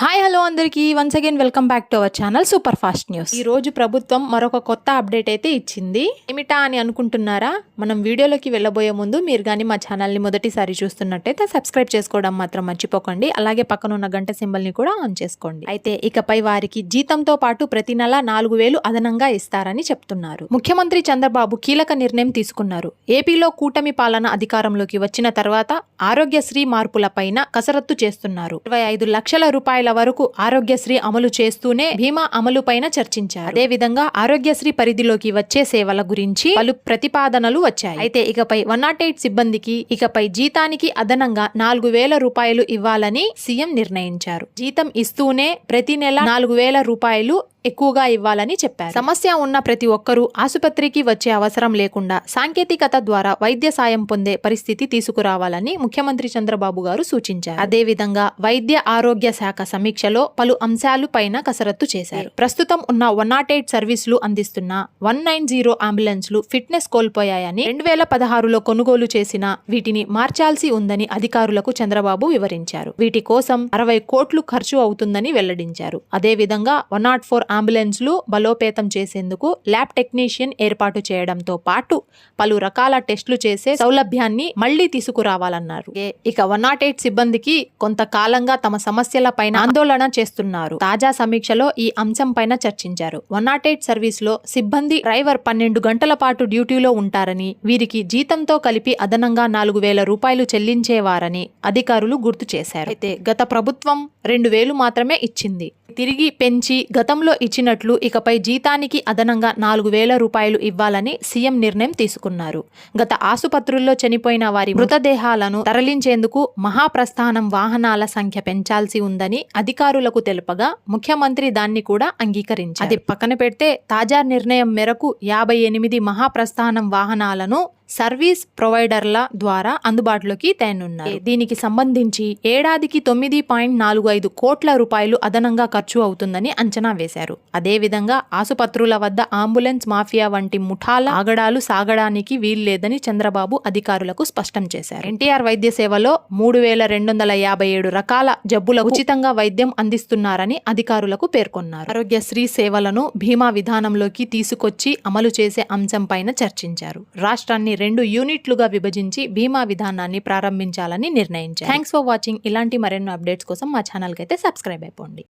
Hi hello అందరికీ. Once again welcome back to our channel super fast news ఈ రోజు ప్రభుత్వం మరొక కొత్త అప్డేట్ అయితే ఇచ్చింది. ఏమిటా అని అనుకుంటున్నారా? మనం వీడియోలోకి వెళ్ళబోయే ముందు మీరు కానీ మా ఛానల్ని మొదటిసారి చూస్తున్నట్టయితే సబ్స్క్రైబ్ చేసుకోవడం మాత్రం మర్చిపోకండి. అలాగే పక్కన ఉన్న గంట సింబల్ని కూడా ఆన్ చేసుకోండి. అయితే ఇకపై వారికి జీతంతో పాటు ప్రతి నెల నాలుగు వేలు అదనంగా ఇస్తారని చెప్తున్నారు. ముఖ్యమంత్రి చంద్రబాబు కీలక నిర్ణయం తీసుకున్నారు. ఏపీలో కూటమి పాలన అధికారంలోకి వచ్చిన తర్వాత ఆరోగ్యశ్రీ మార్పులపైన కసరత్తు చేస్తున్నారు. ఇరవై ఐదు లక్షల రూపాయల వరకు ఆరోగ్యశ్రీ అమలు చేస్తూనే బీమా అమలు పైన చర్చించారు. అదేవిధంగా ఆరోగ్యశ్రీ పరిధిలోకి వచ్చే సేవల గురించి పలు ప్రతిపాదనలు వచ్చాయి. అయితే ఇకపై వన్ నాట్ ఎయిట్ సిబ్బందికి ఇకపై జీతానికి అదనంగా నాలుగు వేల రూపాయలు ఇవ్వాలని సీఎం నిర్ణయించారు. జీతం ఇస్తూనే ప్రతి నెల నాలుగు వేల రూపాయలు ఎక్కువగా ఇవ్వాలని చెప్పారు. సమస్య ఉన్న ప్రతి ఒక్కరూ ఆసుపత్రికి వచ్చే అవసరం లేకుండా సాంకేతికత ద్వారా వైద్య సాయం పొందే పరిస్థితి తీసుకురావాలని ముఖ్యమంత్రి చంద్రబాబు గారు సూచించారు. అదేవిధంగా వైద్య ఆరోగ్య శాఖ సమీక్షలో పలు అంశాలు పైన కసరత్తు చేశారు. ప్రస్తుతం ఉన్న వన్ నాట్ ఎయిట్ సర్వీసులు అందిస్తున్న వన్ నైన్ జీరో అంబులెన్స్లు ఫిట్నెస్ కోల్పోయాయని రెండు వేల పదహారులో కొనుగోలు చేసిన వీటిని మార్చాల్సి ఉందని అధికారులకు చంద్రబాబు వివరించారు. వీటి కోసం అరవై కోట్లు ఖర్చు అవుతుందని వెల్లడించారు. అదే విధంగా వన్ నాట్ ఫోర్ అంబులెన్స్లు బలోపేతం చేసేందుకు ల్యాబ్ టెక్నీషియన్ ఏర్పాటు చేయడంతో పాటు పలు రకాల టెస్టులు చేసే సౌలభ్యాన్ని మళ్ళీ తీసుకురావాలన్నారు. ఇక వన్ నాట్ ఎయిట్ సిబ్బందికి కొంతకాలంగా తమ సమస్యల పైన ఆందోళన చేస్తున్నారు. తాజా సమీక్షలో ఈ అంశం పైన చర్చించారు. వన్ నాట్ ఎయిట్ సర్వీస్లో సిబ్బంది డ్రైవర్ పన్నెండు గంటల పాటు డ్యూటీలో ఉంటారని వీరికి జీతంతో కలిపి అదనంగా నాలుగు వేల రూపాయలు చెల్లించేవారని అధికారులు గుర్తు చేశారు. అయితే గత ప్రభుత్వం రెండు వేలు మాత్రమే ఇచ్చింది. తిరిగి పెంచి గతంలో ఇచ్చినట్లు ఇకపై జీతానికి అదనంగా నాలుగు వేల రూపాయలు ఇవ్వాలని సీఎం నిర్ణయం తీసుకున్నారు. గత ఆసుపత్రుల్లో చనిపోయిన వారి మృతదేహాలను తరలించేందుకు మహాప్రస్థానం వాహనాల సంఖ్య పెంచాల్సి ఉందని అధికారులకు తెలుపగా ముఖ్యమంత్రి దాన్ని కూడా అంగీకరించారు. అది పక్కన పెడితే తాజా నిర్ణయం మేరకు యాభై ఎనిమిది మహాప్రస్థానం వాహనాలను సర్వీస్ ప్రొవైడర్ల ద్వారా అందుబాటులోకి తేనున్నారు. దీనికి సంబంధించి ఏడాదికి తొమ్మిది పాయింట్ నాలుగు ఐదు కోట్ల రూపాయలు అదనంగా ఖర్చు అవుతుందని అంచనా వేశారు. అదేవిధంగా ఆసుపత్రుల వద్ద అంబులెన్స్ మాఫియా వంటి ముఠాల ఆగడాలు సాగడానికి వీల్లేదని చంద్రబాబు అధికారులకు స్పష్టం చేశారు. ఎన్టీఆర్ వైద్య సేవలో మూడు వేల రెండు వందల యాభై ఏడు రకాల జబ్బులకు ఉచితంగా వైద్యం అందిస్తున్నారని అధికారులకు పేర్కొన్నారు. ఆరోగ్యశ్రీ సేవలను బీమా విధానంలోకి తీసుకొచ్చి అమలు చేసే అంశంపైన చర్చించారు. రాష్ట్రాన్ని రెండు యూనిట్లుగా విభజించి బీమా విధానాన్ని ప్రారంభించాలని నిర్ణయించారు. థ్యాంక్స్ ఫర్ వాచింగ్ ఇలాంటి మరెన్నో అప్డేట్స్ కోసం మా ఛానల్కి అయితే సబ్స్క్రైబ్ అయిపోండి.